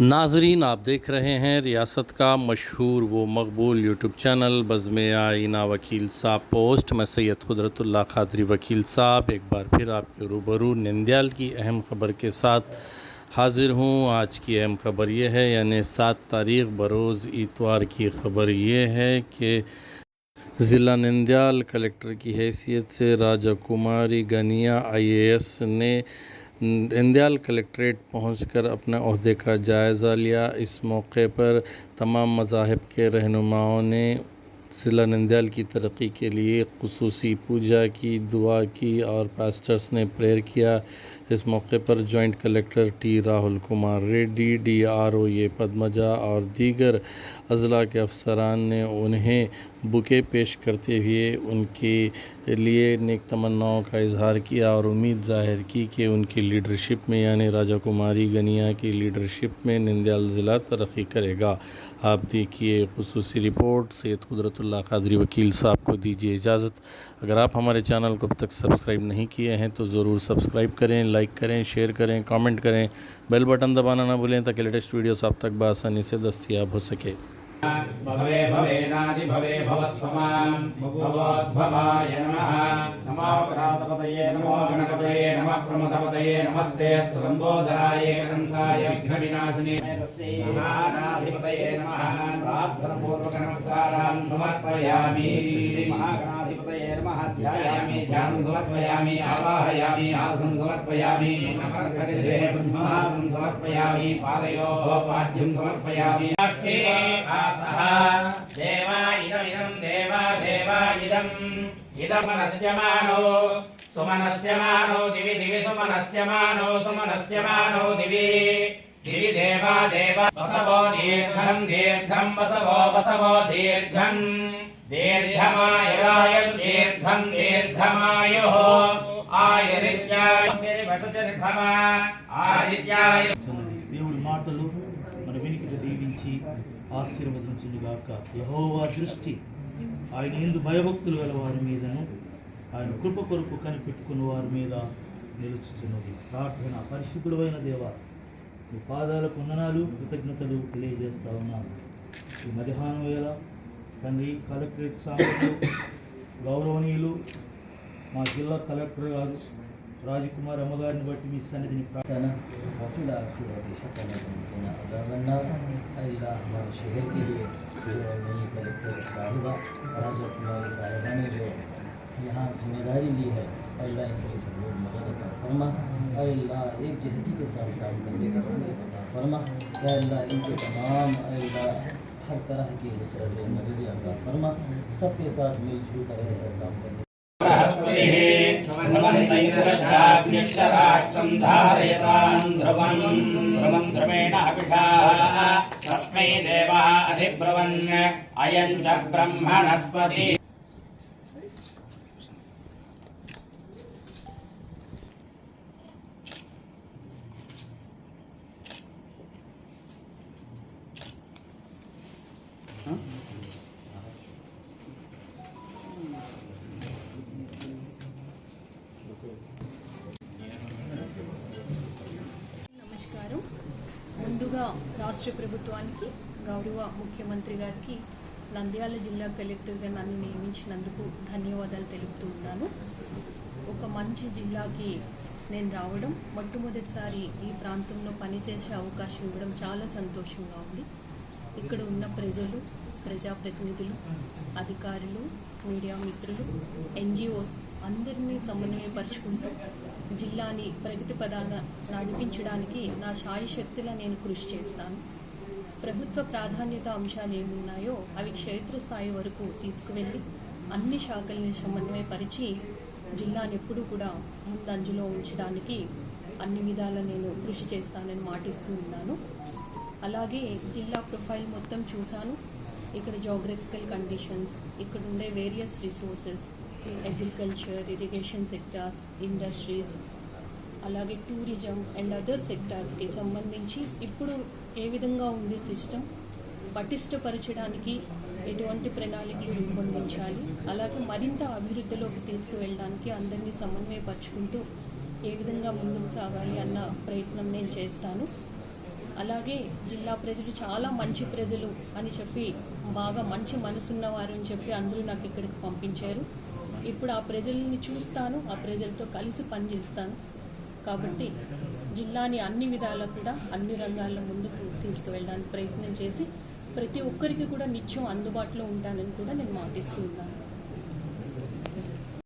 ناظرین، آپ دیکھ رہے ہیں ریاست کا مشہور و مقبول یوٹیوب چینل بزم آئینہ وکیل صاحب پوسٹ۔ میں سید قدرت اللہ قادری وکیل صاحب، ایک بار پھر آپ کے روبرو نندیال کی اہم خبر کے ساتھ حاضر ہوں۔ آج کی اہم خبر یہ ہے یعنی سات تاریخ بروز اتوار کی خبر یہ ہے کہ ضلع نندیال کلیکٹر کی حیثیت سے راجہ کماری گنیا آئی اے ایس نے دندیال کلکٹریٹ پہنچ کر اپنے عہدے کا جائزہ لیا۔ اس موقع پر تمام مذاہب کے رہنماؤں نے ضلع نندیال کی ترقی کے لیے خصوصی پوجا کی، دعا کی اور پاسٹرس نے پریئر کیا۔ اس موقع پر جوائنٹ کلیکٹر ٹی راہل کمار ریڈی، ڈی آر او، یہ پدمجا اور دیگر اضلاع کے افسران نے انہیں بکے پیش کرتے ہوئے ان کے لیے نیک تمناؤں کا اظہار کیا اور امید ظاہر کی کہ ان کی لیڈرشپ میں یعنی راجہ کماری گنیا کی لیڈرشپ میں نندیال ضلع ترقی کرے گا۔ آپ دیکھیے خصوصی رپورٹ، سید قدرت اللہ قادری وکیل صاحب کو دیجیے اجازت۔ اگر آپ ہمارے چینل کو اب تک سبسکرائب نہیں کیے ہیں تو ضرور سبسکرائب کریں، لائک کریں، شیئر کریں، کامنٹ کریں۔ بیل بٹن دبانا نہ بھولیں تاکہ لیٹسٹ ویڈیوز آپ تک بآسانی سے دستیاب ہو سکے۔ भवे भवेनादि भवे भवस्वमान् भवोद्भवाय नमः नमो गणाधिपतये नमो गणपतये नमः प्रमथपतये नमस्ते स्तुलम्बोधराय एकदन्ताय विघ्नविनाशिने तस्यै महागणाधिपतये नमः प्रार्थनापूर्वकनमस्कारान् समर्पयामि महागणाधिपतये नमः ध्यायामि ध्यानं समर्पयामि आवाहयामि आसनं समर्पयामि नमस्कृते ब्रह्मासनं समर्पयामि पादयोः पाद्यं समर्पयामि आसः देवा इदमिदं देवा देवा इदम् इदमनस्यमानो सुमनस्यमानो दिवि दिवि सुमनस्यमानो सुमनस्यमानो दिवि दिवि देवा देव वसवो दीर्घं दीर्घं वसवो वसवो दीर्घं दीर्घमायुराय दीर्घं दीर्घमायुः आयुरित्याय वसुदीर्घमा आदित्याय ఉన్నది. దేవుడి మాటలు మన వెనుకట దీవించి ఆశీర్వదించుగాక యహోవా దృష్టి ఆయన ఎందు భయభక్తులు గల వారి మీదను ఆయన కృప కొరకు కనిపెట్టుకున్న వారి మీద నిలుచుచున్నది ప్రార్థన పరిశుద్ధుడైన దేవ మీ పాదాలకు వందనాలు కృతజ్ఞతలు తెలియజేస్తా ఉన్నాను ఈ మధ్యాహ్నం వేళ తండ్రి కలెక్టరేట్ సాగుతూ గౌరవనీయులు، మా జిల్లా కలెక్టర్ రాజు రాజకుమార్ అమ్మగారిని బట్టి మీ సన్నిధిని اللہ شہر کے لیے صاحبہ نے جو یہاں ذمہ داری لی ہے اللہ ان کی بھرپور مدد عطا فرما اے اللہ ایک جہتی کے ساتھ کام کرنے کا فرما اے اللہ ان کے تمام तौफीक अता फरमा या अल्लाह इनके तमाम अल्लाह हर तरह की वसरत मदद अता फरमा सबके साथ मिलजुल कर रहकर काम करने बृहस्पतिः धारयतां ध्रुवं ध्रुवं ध्रुवेण अभिषाः तस्मै देवः अधिब्रुवन् अयं च ब्रह्मणस्पति నమస్కారం. ముందుగా రాష్ట్ర ప్రభుత్వానికి గౌరవ ముఖ్యమంత్రి గారికి నంద్యాల జిల్లా కలెక్టర్గా నన్ను నియమించినందుకు ధన్యవాదాలు తెలుపుతూ ఉన్నాను. ఒక మంచి జిల్లాకి నేను రావడం మొట్టమొదటిసారి ఈ ప్రాంతంలో పనిచేసే అవకాశం ఇవ్వడం చాలా సంతోషంగా ఉంది. ఇక్కడ ఉన్న ప్రజలు ప్రజాప్రతినిధులు అధికారులు మీడియా మిత్రులు ఎన్జిఓస్ అందరినీ సమన్వయపరుచుకుంటూ జిల్లాని ప్రగతి పదాన నడిపించడానికి నా శాయశక్తిలా నేను కృషి చేస్తాను. ప్రభుత్వ ప్రాధాన్యత అంశాలు ఏమున్నాయో అవి క్షేత్రస్థాయి వరకు తీసుకువెళ్ళి అన్ని శాఖల్ని సమన్వయపరిచి జిల్లాని ఎప్పుడూ కూడా ముందంజలో ఉంచడానికి అన్ని విధాలా నేను కృషి చేస్తానని మాటిస్తూ ఉన్నాను. అలాగే జిల్లా ప్రొఫైల్ మొత్తం చూశాను. ఇక్కడ జోగ్రఫికల్ కండిషన్స్ ఇక్కడ ఉండే various resources agriculture irrigation sectors industries అలాగే టూరిజం అండ్ అదర్ సెక్టార్స్కి సంబంధించి ఇప్పుడు ఏ విధంగా ఉంది సిస్టమ్ పటిష్టపరచడానికి ఎటువంటి ప్రణాళికలు రూపొందించాలి అలాగే మరింత అభివృద్ధిలోకి తీసుకువెళ్ళడానికి అందరినీ సమన్వయపరుచుకుంటూ ఏ విధంగా ముందుకు సాగాలి అన్న ప్రయత్నం నేను చేస్తాను. అలాగే జిల్లా ప్రజలు చాలా మంచి ప్రజలు అని చెప్పి బాగా మంచి మనసున్నవారు అని చెప్పి అందరూ నాకు ఇక్కడికి పంపించారు. ఇప్పుడు ఆ ప్రజల్ని చూస్తాను ఆ ప్రజలతో కలిసి పనిచేస్తాను. కాబట్టి జిల్లాని అన్ని విధాలా కూడా అన్ని రంగాల్లో ముందుకు తీసుకువెళ్ళడానికి ప్రయత్నం చేసి ప్రతి ఒక్కరికి కూడా నిత్యం అందుబాటులో ఉంటానని కూడా నేను మాటిస్తూ ఉన్నాను.